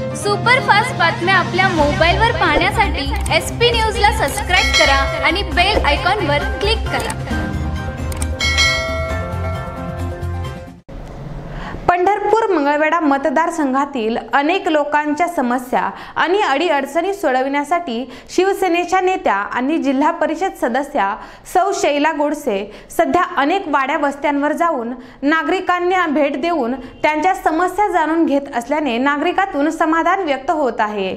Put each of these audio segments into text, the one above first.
Superfast बातम्या आपल्या मोबाईलवर पाहण्यासाठी एस पी न्यूजला सबस्क्राईब करा आणि बेल आयकॉनवर क्लिक करा. मंगळवेढा मतदारसंघातील अनेक लोकांच्या समस्या आणि अडीअडचणी सोडविण्यासाठी शिवसेनेच्या नेत्या आणि जिल्हा परिषद सदस्या सौ शैला गोडसे सध्या अनेक वाड्या वस्त्यांवर जाऊन नागरिकांना भेट देऊन त्यांच्या समस्या जाणून घेत असल्याने नागरिकातून समाधान व्यक्त होत आहे.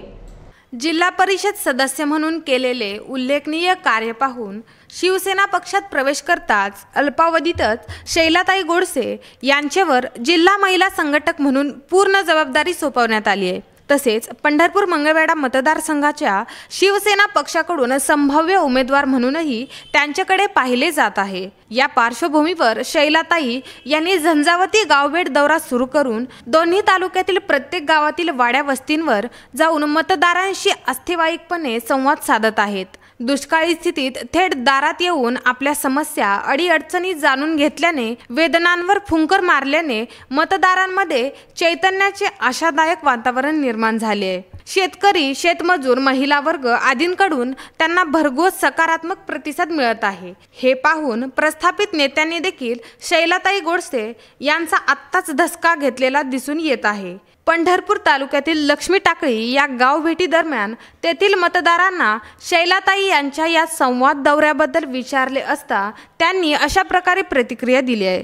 जिल्हा परिषद सदस्य म्हणून केलेले उल्लेखनीय कार्य पाहून शिवसेना पक्षात प्रवेश करताच अल्पावधीतच शैलाताई गोडसे यांच्यावर जिल्हा महिला संघटक म्हणून पूर्ण जबाबदारी सोपवण्यात आली आहे. तसेच पंढरपूर मंगळवेढा मतदारसंघाच्या शिवसेना पक्षाकडून संभाव्य उमेदवार म्हणूनही त्यांच्याकडे पाहिले जात आहे. या पार्श्वभूमीवर शैलाताई यांनी झंझावती गावभेट दौरा सुरू करून दोन्ही तालुक्यातील प्रत्येक गावातील वाड्या वस्तींवर जाऊन मतदारांशी अस्थिवाईकपणे संवाद साधत आहेत. दुष्काळी स्थितीत थेट दारात येऊन आपल्या समस्या अडीअडचणी जाणून घेतल्याने वेदनांवर फुंकर मारल्याने मतदारांमध्ये चैतन्याचे आशादायक वातावरण निर्माण झाले. आहे शेतकरी शेतमजूर महिला वर्ग आदींकडून त्यांना भरघोस सकारात्मक प्रतिसाद मिळत आहे. हे पाहून प्रस्थापित नेत्यांनी देखील शैलाताई गोडसे यांचा आत्ताच धसका घेतलेला दिसून येत आहे. पंढरपूर तालुक्यातील लक्ष्मी टाकळी या गाव दरम्यान तेथील मतदारांना शैलाताई यांच्या या संवाद दौऱ्याबद्दल विचारले असता त्यांनी अशा प्रकारे प्रतिक्रिया दिली आहे.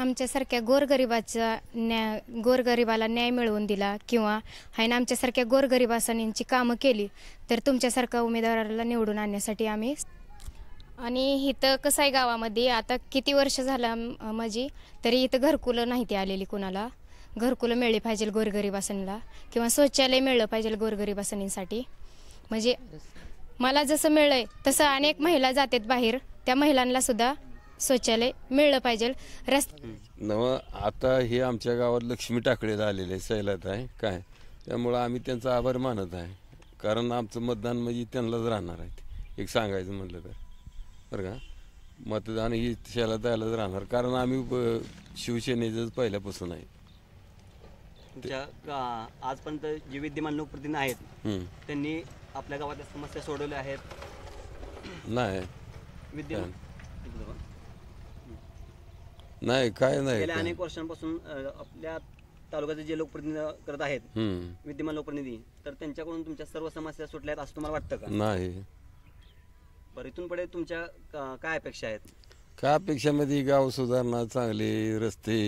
आमच्यासारख्या गोरगरिबाचा न्याय गोरगरिबाला न्याय मिळवून दिला किंवा आहे ना आमच्यासारख्या गोरगरिबासांची कामं केली तर तुमच्यासारख्या उमेदवाराला निवडून आणण्यासाठी आम्ही आणि इथं कसं आहे गावामध्ये आता किती वर्ष झालं माझी तरी इथं घरकुलं नाही ती आलेली कुणाला. घरकुलं मिळली पाहिजे गोरगरिबासांना किंवा शौचालय मिळलं पाहिजे गोरगरिबासांसाठी म्हणजे मला जसं मिळलंय तसं अनेक महिला जातात बाहेर. त्या महिलांना सुद्धा शौचालय मिळलं पाहिजे. रस्ते नव आता हे आमच्या गावात लक्ष्मी टाकळे आलेले सैलात आहे. काय? त्यामुळं आम्ही त्यांचा आभार मानत आहे. कारण आमचं मतदान म्हणजे त्यांनाच राहणार आहे. एक सांगायचं म्हटलं तर. बरं का? मतदान ही शैलात राहणार. कारण आम्ही शिवसेनेचंच पहिल्यापासून आहे. तुमच्या आजपर्यंत जे विद्यमान लोकप्रतिनिधी आहेत. त्यांनी आपल्या गावातल्या समस्या सोडवल्या आहेत. नाही. विद्यमान नाही काय नाही गेल्या. अनेक वर्षांपासून आपल्या तालुक्याचे जे लोकप्रतिनिधी करत आहेत. विद्यमान लोकप्रतिनिधी तर त्यांच्याकडून तुमच्या सर्व समस्या सुटल्या आहेत असं तुम्हाला वाटतं का? नाही. बरं इथून पुढे तुमच्या काय अपेक्षा आहेत? काय अपेक्षामध्ये गाव सुधारणा चांगले रस्ते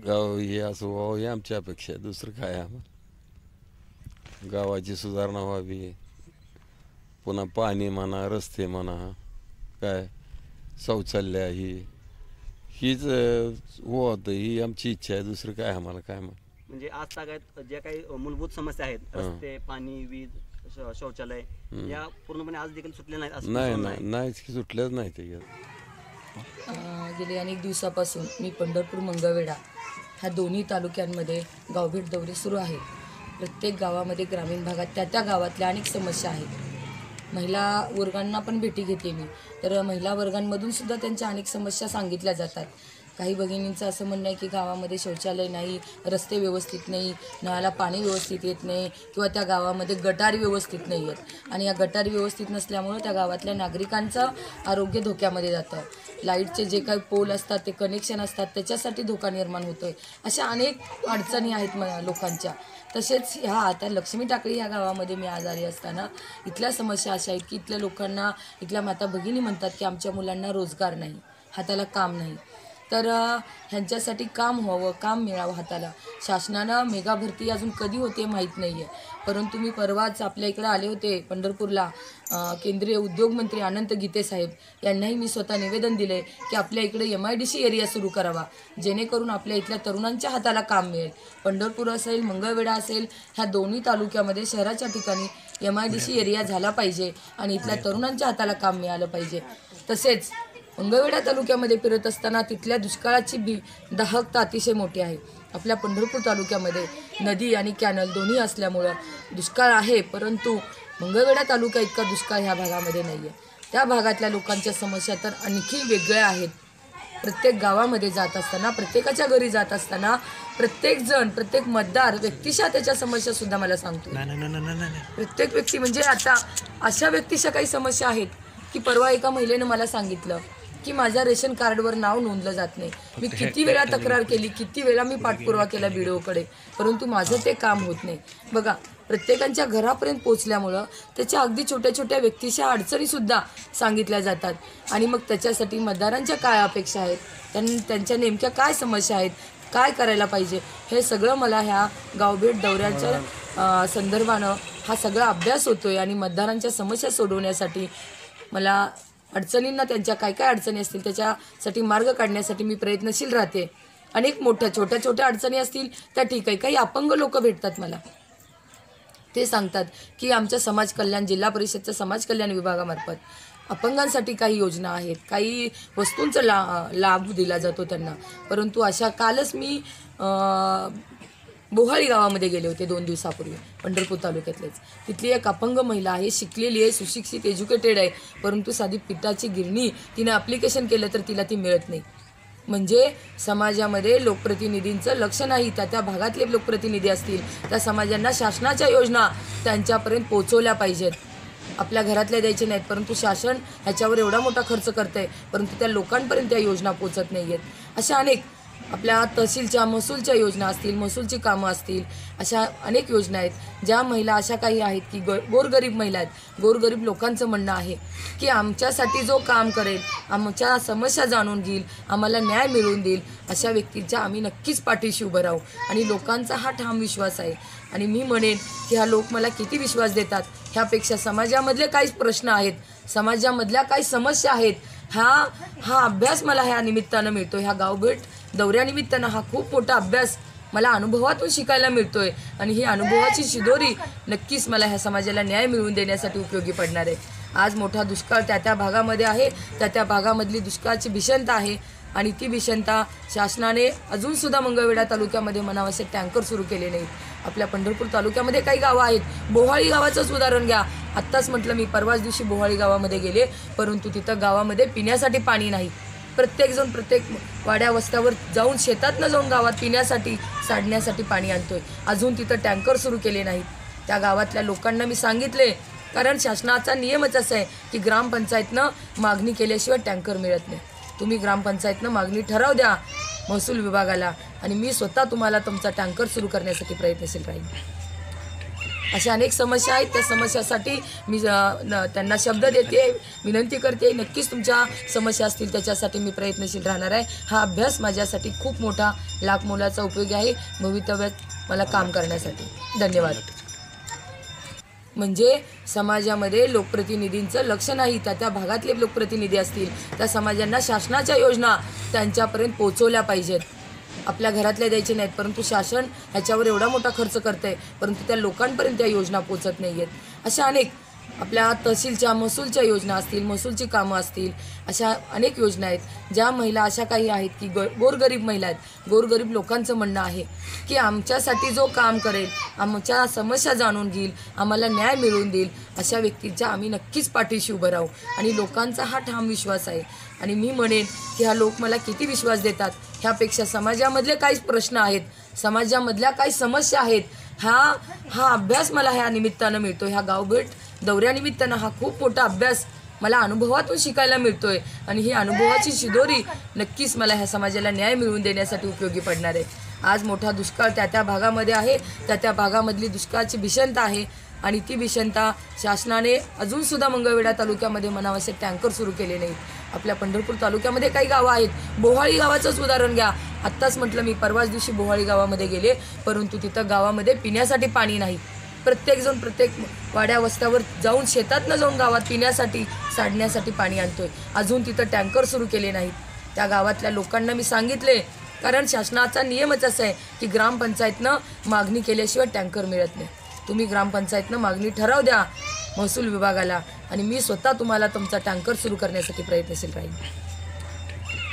गाव हे असं व्हावं हे आमची अपेक्षा आहे दुसरं काय आम्हाला? गावाची सुधारणा व्हावी. पुन्हा पाणी म्हणा रस्ते म्हणा काय? शौचालय ही हीच होतं ही आमची इच्छा आहे दुसरं काय आम्हाला काय मग म्हणजे आज तागायत ज्या काही मूलभूत समस्या आहेत हां. रस्ते पाणी वीज शौचालय या पूर्णपणे आज देखील सुटल्या नाही नाही सुटल्याच नाही ते गेली अनेक दिवसापासून मी पंढरपूर मंगळवेढा ह्या दोन्ही तालुक्यांमध्ये गावभेट दौरे सुरू आहेत. प्रत्येक गावामध्ये ग्रामीण भागात त्या त्या गावातल्या अनेक समस्या आहेत. महिला वर्गांना पण भेटी घेते मी तर महिला वर्गांमधून सुद्धा त्यांच्या अनेक समस्या सांगितल्या जातात. काही भगिनींचं असं म्हणणं आहे की गावामध्ये शौचालय नाही रस्ते व्यवस्थित नाही नळाला पाणी व्यवस्थित येत नाही किंवा त्या गावामध्ये गटार व्यवस्थित नाही आहेत आणि या गटार व्यवस्थित नसल्यामुळं त्या गावातल्या नागरिकांचं आरोग्य धोक्यामध्ये जातं. लाईटचे जे काही पोल असतात ते कनेक्शन असतात त्याच्यासाठी धोका निर्माण होतो आहे अशा अनेक अडचणी आहेत म लोकांच्या. तसेच ह्या आता लक्ष्मी टाकळी ह्या गावामध्ये मी आजारी असताना इथल्या समस्या अशा आहेत की इथल्या लोकांना इथल्या माता भगिनी म्हणतात की आमच्या मुलांना रोजगार नाही हाताला काम नाही. तर ह्यांच्यासाठी काम व्हावं काम मिळावं हाताला. शासनानं मेगा भरती अजून कधी होते माहीत नाही आहे परंतु मी परवाच आपल्या इकडे आले होते पंढरपूरला. केंद्रीय उद्योगमंत्री अनंत गीते साहेब यांनाही मी स्वतः निवेदन दिले की आपल्या इकडे M I D C area सुरू करावा. जेणेकरून आपल्या इथल्या तरुणांच्या हाताला काम मिळेल. पंढरपूर असेल मंगळवेढा असेल ह्या दोन्ही तालुक्यामध्ये शहराच्या ठिकाणी M I D C area झाला पाहिजे आणि इथल्या तरुणांच्या हाताला काम मिळालं पाहिजे. तसेच मंगळवेढा तालुक्यामध्ये फिरत असताना तिथल्या दुष्काळाची बी दाहकता अतिशय मोठी आहे. आपल्या पंढरपूर तालुक्यामध्ये नदी आणि कॅनल दोन्ही असल्यामुळं दुष्काळ आहे परंतु मंगळवेढा तालुका इतका दुष्काळ ह्या भागामध्ये नाही आहे त्या भागातल्या लोकांच्या समस्या तर आणखी वेगळ्या आहेत. प्रत्येक गावामध्ये जात असताना प्रत्येकाच्या घरी जात असताना प्रत्येक जण प्रत्येक मतदार व्यक्तिशः त्याच्या समस्या सुद्धा मला सांगतो प्रत्येक व्यक्ती म्हणजे आता अशा व्यक्तीच्या काही समस्या आहेत की परवा एका महिलेनं मला सांगितलं की माझ्या रेशन कार्डवर नाव नोंदलं जात नाही. मी किती वेळा तक्रार केली किती वेळा मी पाठपुरावा केला बीडीओकडे परंतु माझं ते काम होत नाही. बघा प्रत्येकांच्या घरापर्यंत पोचल्यामुळं त्याच्या अगदी छोट्या छोट्या व्यक्तीच्या अडचणीसुद्धा सांगितल्या जातात. आणि मग त्याच्यासाठी मतदारांच्या काय अपेक्षा आहेत? त्यां त्यांच्या नेमक्या काय समस्या आहेत? काय करायला पाहिजे? हे सगळं मला ह्या गावभेट दौऱ्याच्या संदर्भानं हा सगळा अभ्यास होतोय आणि मतदारांच्या समस्या सोडवण्यासाठी मला अडचणींना त्यांच्या काय काय अडचणी असतील त्याच्यासाठी मार्ग काढण्यासाठी मी प्रयत्नशील राहते. अनेक मोठ्या छोट्या छोट्या अडचणी असतील त्या ठीक आहे काही अपंग लोक भेटतात मला. ते सांगतात की आमच्या समाज कल्याण जिल्हा परिषदच्या समाज कल्याण विभागामार्फत अपंगांसाठी काही योजना आहेत. काही वस्तूंचा ला लाभ दिला जातो त्यांना. परंतु अशा कालच मी अं, बोहाळी गावामध्ये गेले होते दोन दिवसापूर्वी पंढरपूर तालुक्यातलेच. तिथली एक अपंग महिला आहे शिकलेली आहे सुशिक्षित एज्युकेटेड आहे. परंतु साधी पिठाची गिरणी तिने ॲप्लिकेशन केलं तर तिला ती मिळत नाही. म्हणजे समाजामध्ये लोकप्रतिनिधींचं लक्ष नाही. त्या त्या भागातले लोकप्रतिनिधी असतील त्या समाजांना शासनाच्या योजना त्यांच्यापर्यंत पोचवल्या पाहिजेत. आपल्या घरातल्या द्यायचे नाहीत परंतु शासन ह्याच्यावर एवढा मोठा खर्च करत आहे परंतु त्या लोकांपर्यंत त्या योजना पोचत नाही आहेत अशा अनेक आपल्या तहसीलच्या महसूलच्या योजना असतील महसूलची कामं असतील अशा अनेक योजना आहेत. ज्या महिला अशा काही आहेत की ग गोरगरीब महिला आहेत. गोरगरीब लोकांचं म्हणणं आहे की आमच्यासाठी जो काम करेल आमच्या समस्या जाणून घेईल आम्हाला न्याय मिळवून देईल अशा व्यक्तीच्या आम्ही नक्कीच पाठीशी उभं राहू. आणि लोकांचा हा ठाम विश्वास आहे. आणि मी म्हणेन की हा लोक मला किती विश्वास देतात? ह्यापेक्षा समाजामधले काही प्रश्न आहेत. समाजामधल्या काही समस्या आहेत. हा हा अभ्यास मला ह्या निमित्तानं मिळतो ह्या गावभेट दौऱ्यानिमित्तानं हा खूप मोठा अभ्यास मला अनुभवातून शिकायला मिळतोय. आणि ही अनुभवाची शिदोरी नक्कीच मला ह्या समाजाला न्याय मिळवून देण्यासाठी उपयोगी पडणार आहे. आज मोठा दुष्काळ त्या त्या भागामध्ये आहे. त्या त्या भागामधली दुष्काळाची भीषणता आहे. आणि ती भीषणता शासनाने अजूनसुद्धा मंगळवेढा तालुक्यामध्ये मनावश्यक टँकर सुरू केले नाहीत. आपल्या पंढरपूर तालुक्यामध्ये काही गावं आहेत. बोहाळी गावाचंच उदाहरण घ्या. आत्ताच म्हटलं मी परवाच दिवशी बोहाळी गावामध्ये गेले. परंतु तिथं गावामध्ये पिण्यासाठी पाणी नाही. प्रत्येकजण प्रत्येक वाड्या वस्त्यावर जाऊन शेतातनं जाऊन गावात पिण्यासाठी साडण्यासाठी पाणी आणतो आहे अजून तिथं टँकर सुरू केले नाहीत. त्या गावातल्या लोकांना मी सांगितले कारण शासनाचा नियमच असा आहे की ग्रामपंचायतनं मागणी केल्याशिवाय टँकर मिळत नाही. तुम्ही ग्रामपंचायतनं मागणी ठराव द्या महसूल विभागाला आणि मी स्वतः तुम्हाला तुमचा टँकर सुरू करण्यासाठी प्रयत्नशील राहील अशा अनेक समस्या आहेत. त्या समस्यासाठी मी न- त्यांना शब्द देते विनंती करते. नक्कीच तुमच्या समस्या असतील त्याच्यासाठी मी प्रयत्नशील राहणार आहे. हा अभ्यास माझ्यासाठी खूप मोठा लाख मोलाचा उपयोगी आहे. भवितव्यात मला काम करण्यासाठी. धन्यवाद. म्हणजे समाजामध्ये लोकप्रतिनिधींचं लक्ष नाही. त्या त्या भागातले लोकप्रतिनिधी असतील त्या समाजांना शासनाच्या योजना त्यांच्यापर्यंत पोहोचवल्या पाहिजेत. आपल्या घरातल्या द्यायचे नाहीत परंतु शासन ह्याच्यावर एवढा मोठा खर्च करत आहे परंतु त्या लोकांपर्यंत त्या योजना पोचत नाही आहेत अशा अनेक आपल्या तहसीलच्या महसूलच्या योजना असतील महसूलची कामं असतील अशा अनेक योजना आहेत ज्या महिला अशा काही आहेत की ग गोरगरीब महिला आहेत. गोरगरीब लोकांचं म्हणणं आहे की आमच्यासाठी जो काम करेल आमच्या समस्या जाणून घेईल आम्हाला न्याय मिळवून देईल अशा व्यक्तीच्या आम्ही नक्कीच पाठीशी उभं राहू. आणि लोकांचा हा ठाम विश्वास आहे. आणि मी म्हणेन की हा लोक मला किती विश्वास देतात ह्यापेक्षा समाजामधले काही प्रश्न आहेत समाजामधल्या काही समस्या आहेत हा हा अभ्यास मला ह्या निमित्तानं मिळतो. ह्या गावभेट दौऱ्यानिमित्तानं हा खूप मोठा अभ्यास मला अनुभवातून शिकायला मिळतोय. आणि ही अनुभवाची शिदोरी नक्कीच मला ह्या समाजाला न्याय मिळवून देण्यासाठी उपयोगी पडणार आहे. आज मोठा दुष्काळ त्या त्या भागामध्ये आहे. त्या त्या भागामधली दुष्काळाची भीषणता आहे. आणि ती भीषणता शासनाने अजूनसुद्धा मंगळवेढा तालुक्यामध्ये मनावश्यक टँकर सुरू केले नाहीत. आपल्या पंढरपूर तालुक्यामध्ये काही गावं आहेत. बोहाळी गावाचंच उदाहरण घ्या. आत्ताच म्हटलं मी परवाच दिवशी बोहाळी गावामध्ये गेले. परंतु तिथं गावामध्ये पिण्यासाठी पाणी नाही. प्रत्येकजण प्रत्येक वाड्या वस्त्यावर जाऊन शेतातनं जाऊन गावात पिण्यासाठी साडण्यासाठी पाणी आणतोय. अजून तिथं टँकर सुरू केले नाहीत. त्या गावातल्या लोकांना मी सांगितले कारण शासनाचा नियमच असा आहे की ग्रामपंचायतनं मागणी केल्याशिवाय टँकर मिळत नाही. तुम्ही ग्रामपंचायतनं मागणी ठराव द्या महसूल विभागाला आणि मी स्वतः तुम्हाला तुमचा टँकर सुरू करण्यासाठी प्रयत्नशील राहील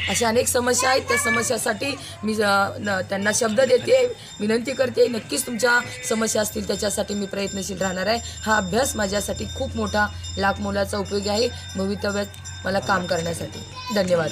अशा अनेक समस्या आहेत. त्या समस्यासाठी मी न- त्यांना शब्द देते विनंती करते. नक्कीच तुमच्या समस्या असतील त्याच्यासाठी मी प्रयत्नशील राहणार आहे. हा अभ्यास माझ्यासाठी खूप मोठा लाख मोलाचा उपयोगी आहे. भवितव्यात मला काम करण्यासाठी. धन्यवाद.